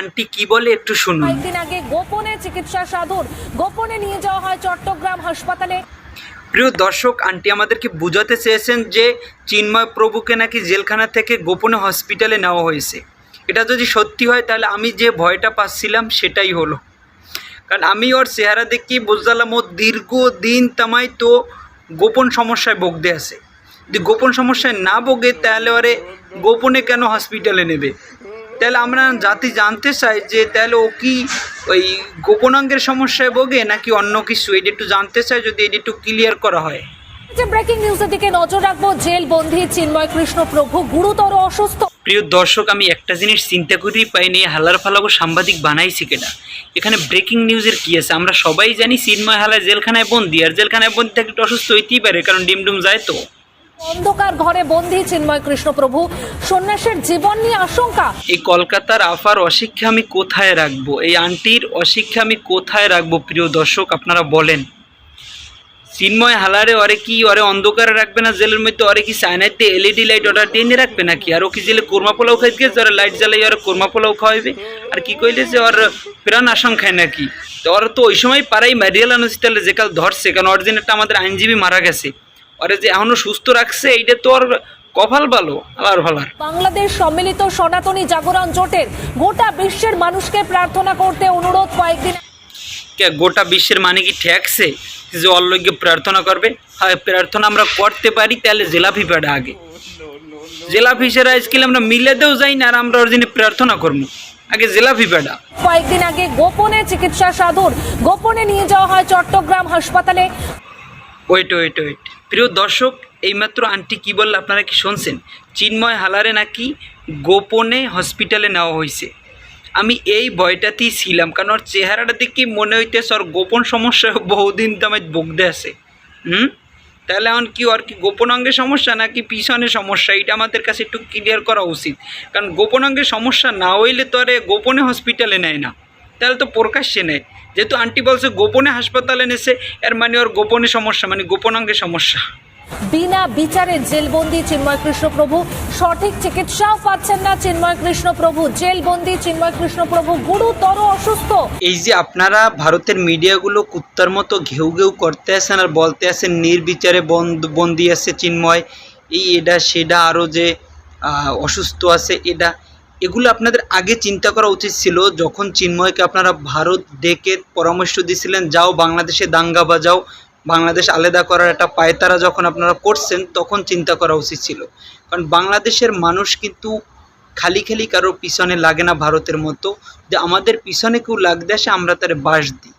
Aunty কি বলে একটু শুনুন। কয়েকদিন আগে গোপনে চিকিৎসা সাধুর গোপনে নিয়ে যাওয়া হয় চট্টগ্রাম হাসপাতালে। প্রিয় দর্শক আন্টি আমাদেরকে বুঝাতে চেয়েছেন যে চিন্ময় প্রভুকে নাকি জেলখানা থেকে গোপনে হসপিটালে নেওয়া হয়েছে। এটা যদি সত্যি হয় তাহলে আমি যে ভয়টা পাচ্ছিলাম সেটাই হলো। কারণ আমি ওর চেহারা দেখি বুঝলাম ও দীর্ঘ দিন তামাই তো গোপন সমস্যায় ভোগতে আছে। যদি গোপন সমস্যায় না ভোগে তাহলে ওরে গোপনে কেন হসপিটালে নেবে? তাহলে আমরা জাতি জানতে চাই যে তাহলে ও কি ওই গোপনাঙ্গের সমস্যায় ভোগে নাকি অন্য কিছু? এটা একটু জানতে চাই যদি এটা একটু ক্লিয়ার করা হয়। যে ব্রেকিং নিউজের দিকে নজর রাখব জেল বন্দী চিন্ময় কৃষ্ণ প্রভু গুরুতর অসুস্থ। প্রিয় দর্শক আমি একটা জিনিস চিন্তা করেই পাইনি হালার ফালাগো সাংবাদিক বানাইছি কেটা এখানে ব্রেকিং নিউজের কি আছে? আমরা সবাই জানি চিন্ময় হালা জেলখানায় বন্দি আর জেলখানায় বন্দি থাকলে একটু অসুস্থ হইতেই পারে কারণ ডিমডুম যায় তো। অন্ধকার ঘরে বন্দী চিন্ময় কৃষ্ণ প্রভু সন্ন্যাসের জীবন নিয়ে আশঙ্কা। এই কলকাতার আফার অশিক্ষা আমি কোথায় রাখব? এই আন্টির অশিক্ষা আমি কোথায় রাখব, প্রিয় দর্শক, আপনারা বলেন। চিন্ময় হালারে ওরে কি ওরে অন্ধকারে রাখবে না, জেলের মধ্যে ওরে কি চায়নাতে এলইডি লাইট অর্ডার টেনে রাখবে নাকি? আর ও কি জেলে কোরমা পোলাও খাইতে গেছে ওরা লাইট জ্বালাই ওরা কোরমা পোলাও খাওয়াইবে? আর কি কইলে যে ওর প্রাণ আশঙ্কায় নাকি? তো ওরা তো ওই সময় পাড়াই ম্যারিয়াল আনুস্তালে যে কাল ধরছে, কারণ অরিজিনালটা আমাদের আইনজীবী মারা গেছে। ওরে যে এখনও সুস্থ রাখছে এইটা তো ওর কপাল ভালো আলার ভালার। বাংলাদেশ সম্মিলিত সনাতনী জাগরণ জোটের গোটা বিশ্বের মানুষকে প্রার্থনা করতে অনুরোধ কয়েকদিন কে গোটা বিশ্বের মানে কি ঠেকছে? যে অল্লজ্ঞ প্রার্থনা করবে? হয় প্রার্থনা আমরা করতে পারি তাহলে জেলাফি পেড়া আগে। জেলাফি সেরা আজকাল আমরা মিলেতেও যাই না আর আমরা ওর জন্য প্রার্থনা করব। আগে জেলাফি পেড়া কয়েকদিন আগে গোপনে চিকিৎসা সাধুর গোপনে নিয়ে যাওয়া হয় চট্টগ্রাম হাসপাতালে। ওয়েট ওয়েট ওয়েট প্রিয় দর্শক, এইমাত্র আন্টি কি বলল আপনারা কি শুনছেন? চিন্ময় হালারে নাকি গোপনে হসপিটালে নেওয়া হয়েছে। আমি এই ভয়টাতেই ছিলাম, কারণ ওর চেহারাটা দেখে মনে হইতেছে ওর গোপন সমস্যা বহুদিন তো আমার ভুগতে আছে। হুম? তাহলে এখন কি ওর কি গোপন অঙ্গের সমস্যা নাকি পিছনের সমস্যা? এটা আমাদের কাছে একটু ক্লিয়ার করা উচিত। কারণ গোপন অঙ্গের সমস্যা না হইলে তো আরে গোপনে হসপিটালে নেয় না। তাহলে তো প্রকাশ্যে নেয় যেহেতু আন্টি বলছে গোপনে হাসপাতালে নেছে এর মানে ওর গোপনে সমস্যা মানে গোপনাঙ্গের সমস্যা। বিনা বিচারে জেলবন্দি চিন্ময় কৃষ্ণ প্রভু সঠিক চিকিৎসাও পাচ্ছেন না চিন্ময় কৃষ্ণ প্রভু। জেলবন্দি চিন্ময় কৃষ্ণ প্রভু গুরুতর অসুস্থ। এই যে আপনারা ভারতের মিডিয়াগুলো কুত্তার মতো ঘেউ ঘেউ করতে আসেন আর বলতে আসেন নির্বিচারে বন্ধ বন্দি আছে চিন্ময় এই এটা সেটা আরও যে অসুস্থ আছে এটা এগুলো আপনাদের আগে চিন্তা করা উচিত ছিল যখন চিন্ময়কে আপনারা ভারত ডেকে পরামর্শ দিয়েছিলেন যাও বাংলাদেশে দাঙ্গা বাজাও, বাংলাদেশ আলাদা করার একটা পায়তারা যখন আপনারা করছেন, তখন চিন্তা করা উচিত ছিল। কারণ বাংলাদেশের মানুষ কিন্তু খালি খালি কারও পিছনে লাগে না ভারতের মতো, যে আমাদের পিছনে কেউ লাগতে আসে, আমরা তার বাস দিই।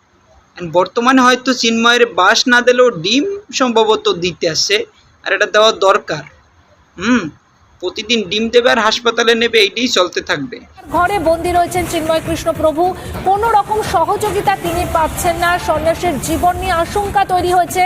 বর্তমানে হয়তো চিন্ময়ের বাস না দিলেও ডিম সম্ভবত দিতে আসে, আর এটা দেওয়া দরকার। হুম? প্রতিদিন ডিম দেবে আর হাসপাতালে নেবে এইটাই চলতে থাকবে। ঘরে বন্দী রয়েছেন চিন্ময় কৃষ্ণ প্রভু। কোনো রকম সহযোগিতা তিনি পাচ্ছেন না। সন্ন্যাসের জীবন নিয়ে আশঙ্কা তৈরি হয়েছে।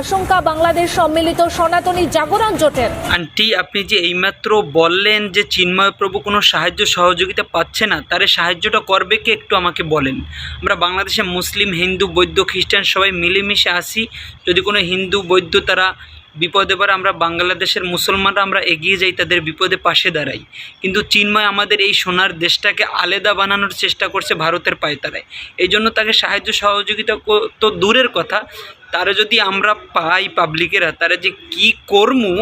আশঙ্কা বাংলাদেশ সম্মিলিত সনাতনী জাগরণ জোটের। আন্টি আপনি যে এইমাত্র বললেন যে চিন্ময় প্রভু কোনো সাহায্য সহযোগিতা পাচ্ছে না তারে সাহায্যটা করবে কি একটু আমাকে বলেন? আমরা বাংলাদেশে মুসলিম হিন্দু বৌদ্ধ খ্রিস্টান সবাই মিলেমিশে আসি যদি কোনো হিন্দু বৌদ্ধ তারা বিপদে পড়ে আমরা বাংলাদেশের মুসলমানরা আমরা এগিয়ে যাই, তাদের বিপদে পাশে দাঁড়াই। কিন্তু চিন্ময় আমাদের এই সোনার দেশটাকে আলাদা বানানোর চেষ্টা করছে ভারতের পায়তারায়। এই জন্য তাকে সাহায্য সহযোগিতা তো দূরের কথা। তারা যদি আমরা পাই পাবলিকেরা, তারা যে কি করমু,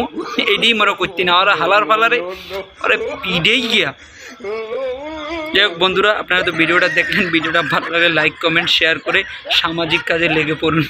এটাই মনে করতে না। ওরা হালার ফালারে, ওরা পিডেই গিয়া। যাই হোক বন্ধুরা, আপনারা তো ভিডিওটা দেখলেন। ভিডিওটা ভালো লাগে লাইক কমেন্ট শেয়ার করে সামাজিক কাজে লেগে পড়ুন।